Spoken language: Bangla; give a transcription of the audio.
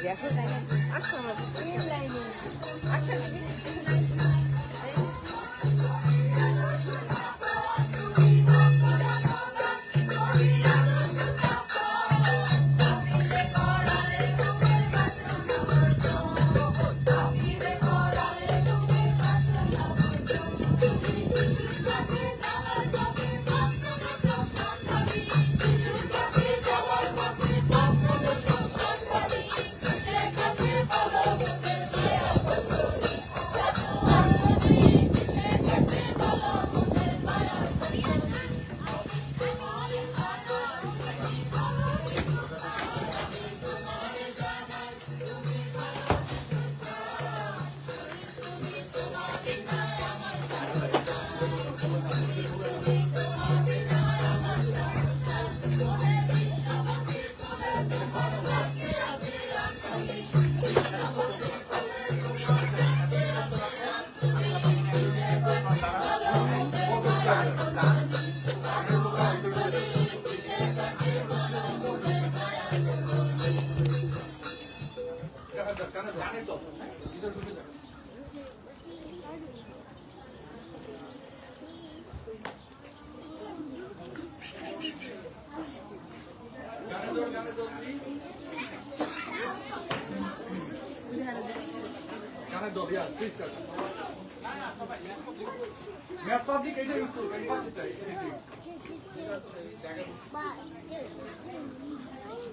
Minhas fotos de queijo eu faço isso aí. One, two,